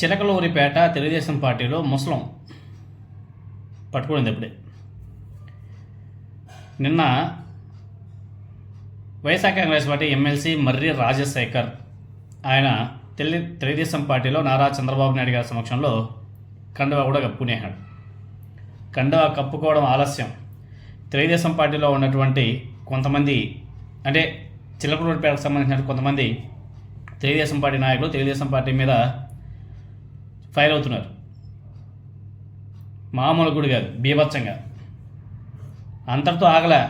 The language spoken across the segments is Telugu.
చిలకలూరిపేట తెలుగుదేశం పార్టీలో ముసలం పట్టుకునింది అప్పుడే నిన్న వైఎస్ఆర్ కాంగ్రెస్ పార్టీ ఎమ్మెల్సీ మర్రి రాజశేఖర్ ఆయన తెలి తెలుగుదేశం పార్టీలో నారా చంద్రబాబు నాయుడు గారి సమక్షంలో కండువా కూడా కప్పుకునేహాడు కండువా కప్పుకోవడం ఆలస్యం. తెలుగుదేశం పార్టీలో ఉన్నటువంటి కొంతమంది అంటే చిలకలూరిపేటకు సంబంధించిన కొంతమంది తెలుగుదేశం పార్టీ నాయకులు తెలుగుదేశం పార్టీ మీద ఫైర్ అవుతున్నారు. మామూలు గుడి కాదు బీభత్సంగా. అంతటితో ఆగలే.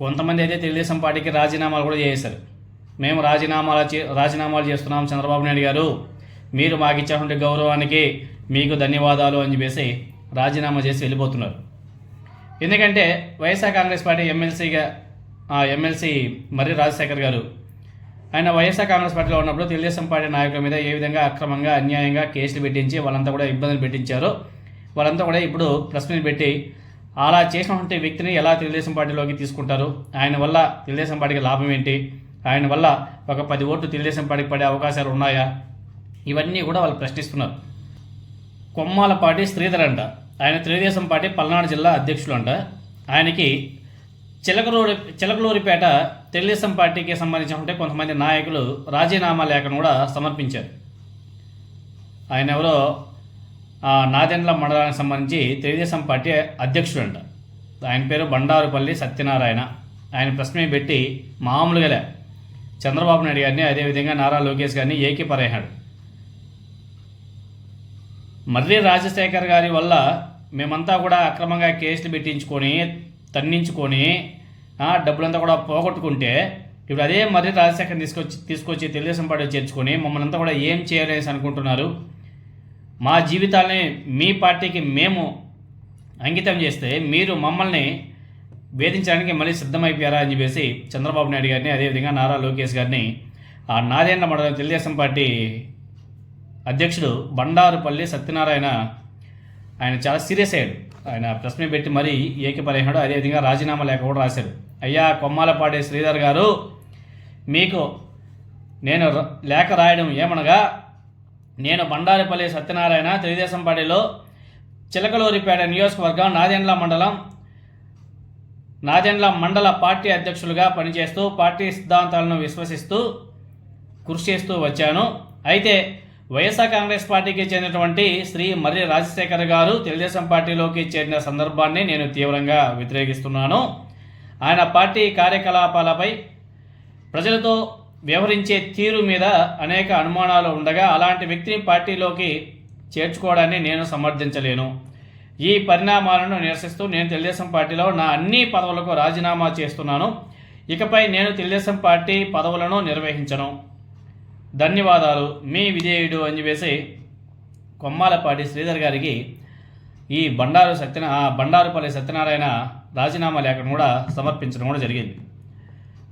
కొంతమంది అయితే తెలుగుదేశం పార్టీకి రాజీనామాలు కూడా చేశారు మేము రాజీనామాలు చే రాజీనామాలు చేస్తున్నాం చంద్రబాబు నాయుడు గారు. మీరు మాకు ఇచ్చినటువంటి గౌరవానికి మీకు ధన్యవాదాలు అని చెప్పేసి రాజీనామా చేసి వెళ్ళిపోతున్నారు. ఎందుకంటే వైఎస్ఆర్ కాంగ్రెస్ పార్టీ ఎమ్మెల్సీగా ఎమ్మెల్సీ మర్రి రాజశేఖర్ గారు ఆయన వైఎస్ఆర్ కాంగ్రెస్ పార్టీలో ఉన్నప్పుడు తెలుగుదేశం పార్టీ నాయకుల మీద ఏ విధంగా అక్రమంగా అన్యాయంగా కేసులు పెట్టించి వాళ్ళంతా కూడా ఇబ్బందులు పెట్టించారో. వాళ్ళంతా కూడా ఇప్పుడు ప్రశ్నలు పెట్టి అలా చేసినటువంటి వ్యక్తిని ఎలా తెలుగుదేశం పార్టీలోకి తీసుకుంటారు? ఆయన వల్ల తెలుగుదేశం పార్టీకి లాభం ఏంటి? ఆయన వల్ల ఒక పది ఓట్లు తెలుగుదేశం పార్టీకి పడే అవకాశాలు ఉన్నాయా? ఇవన్నీ కూడా వాళ్ళు ప్రశ్నిస్తున్నారు. కొమ్మాలపాటి శ్రీధర్ అంట. ఆయన తెలుగుదేశం పార్టీ పల్నాడు జిల్లా అధ్యక్షులు అంట. ఆయనకి చిలకలూరి చిలకలూరిపేట తెలుగుదేశం పార్టీకి సంబంధించినటువంటి కొంతమంది నాయకులు రాజీనామా లేఖను కూడా సమర్పించారు. ఆయన ఎవరో నాదెండ్ల మండలానికి సంబంధించి తెలుగుదేశం పార్టీ అధ్యక్షుడు అంట ఆయన పేరు బండారుపల్లి సత్యనారాయణ. ఆయన ప్రశ్న పెట్టి మామూలుగా చంద్రబాబు నాయుడు గారిని అదేవిధంగా నారా లోకేష్ గారిని ఏకీపరేహాడు మర్రి రాజశేఖర్ గారి వల్ల మేమంతా కూడా అక్రమంగా కేసులు పెట్టించుకొని తన్నించుకొని డబ్బులంతా కూడా పోగొట్టుకుంటే ఇప్పుడు అదే మర్రి రాజశేఖర్ తీసుకొచ్చి తీసుకొచ్చి తెలుగుదేశం పార్టీ చేర్చుకొని మమ్మల్ని అంతా కూడా ఏం చేయాలనేసి అనుకుంటున్నారు. మా జీవితాలని మీ పార్టీకి మేము అంకితం చేస్తే మీరు మమ్మల్ని వేధించడానికి మళ్ళీ సిద్ధమైపోయారా అని చెప్పేసి చంద్రబాబు నాయుడు గారిని అదేవిధంగా నారా లోకేష్ గారిని ఆ నాదేండ్ల మండలం తెలుగుదేశం పార్టీ అధ్యక్షుడు బండారుపల్లి సత్యనారాయణ ఆయన చాలా సీరియస్ అయ్యాడు. ఆయన ప్రశ్న పెట్టి మరీ ఏకపరేహాడు అదేవిధంగా రాజీనామా లేఖ కూడా రాశాడు అయ్యా కొమ్మాలపాటి శ్రీధర్ గారు మీకు నేను లేఖ రాయడం ఏమనగా నేను బండారిపల్లి సత్యనారాయణ తెలుగుదేశం పార్టీలో చిలకలూరిపేట నియోజకవర్గం నాదెండ్ల మండలం నాదెండ్ల మండల పార్టీ అధ్యక్షులుగా పనిచేస్తూ పార్టీ సిద్ధాంతాలను విశ్వసిస్తూ కృషి చేస్తూ వచ్చాను. అయితే వైఎస్ఆర్ కాంగ్రెస్ పార్టీకి చెందినటువంటి శ్రీ మర్రి రాజశేఖర్ గారు తెలుగుదేశం పార్టీలోకి చేరిన సందర్భాన్ని నేను తీవ్రంగా వ్యతిరేకిస్తున్నాను. ఆయన పార్టీ కార్యకలాపాలపై ప్రజలతో వ్యవహరించే తీరు మీద అనేక అనుమానాలు ఉండగా అలాంటి వ్యక్తిని పార్టీలోకి చేర్చుకోవడాన్ని నేను సమర్థించలేను. ఈ పరిణామాలను నిరసిస్తూ నేను తెలుగుదేశం పార్టీలో నా అన్ని పదవులకు రాజీనామా చేస్తున్నాను. ఇకపై నేను తెలుగుదేశం పార్టీ పదవులను నిర్వహించను. ధన్యవాదాలు. మీ విజయుడు అని చెప్పేసి కొమ్మాలపాటి శ్రీధర్ గారికి ఈ బండారు సత్యన బండారుపల్లి సత్యనారాయణ రాజీనామా లేఖను కూడా సమర్పించడం కూడా జరిగింది.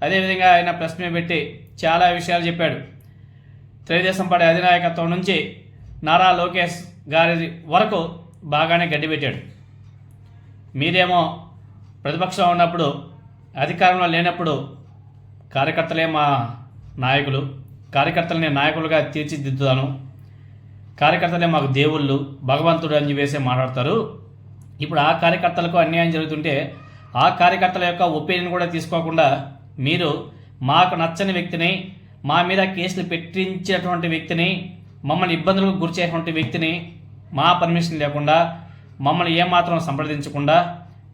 అదేవిధంగా ఆయన ప్రెస్ మీద పెట్టి చాలా విషయాలు చెప్పాడు. తెలుగుదేశం పార్టీ అధినాయకత్వం నుంచి నారా లోకేష్ గారి వరకు బాగానే గడ్డిపెట్టాడు మీరేమో ప్రతిపక్షం ఉన్నప్పుడు అధికారంలో లేనప్పుడు కార్యకర్తలే మా నాయకులు. కార్యకర్తలని నాయకులుగా తీర్చిదిద్దుతాను. కార్యకర్తలే మాకు దేవుళ్ళు భగవంతుడు అని చెప్పేసి మాట్లాడతారు. ఇప్పుడు ఆ కార్యకర్తలకు అన్యాయం జరుగుతుంటే ఆ కార్యకర్తల యొక్క ఒపీనియన్ కూడా తీసుకోకుండా మీరు మాకు నచ్చని వ్యక్తిని మా మీద కేసులు పెట్టించేటువంటి వ్యక్తిని మమ్మల్ని ఇబ్బందులకు గురిచేటువంటి వ్యక్తిని మా పర్మిషన్ లేకుండా మమ్మల్ని ఏమాత్రం సంప్రదించకుండా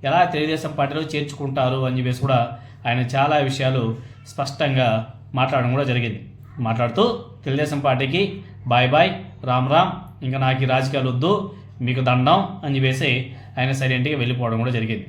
ఎలా తెలుగుదేశం పార్టీలో చేర్చుకుంటారు అని చెప్పేసి కూడా ఆయన చాలా విషయాలు స్పష్టంగా మాట్లాడడం కూడా జరిగింది. మాట్లాడుతూ తెలుగుదేశం పార్టీకి బాయ్ బాయ్ రామ్ రామ్ ఇంకా నాకు ఈ రాజకీయాలు వద్దు మీకు దండం అని చెప్పేసి ఆయన సైలెంట్గా వెళ్ళిపోవడం కూడా జరిగింది.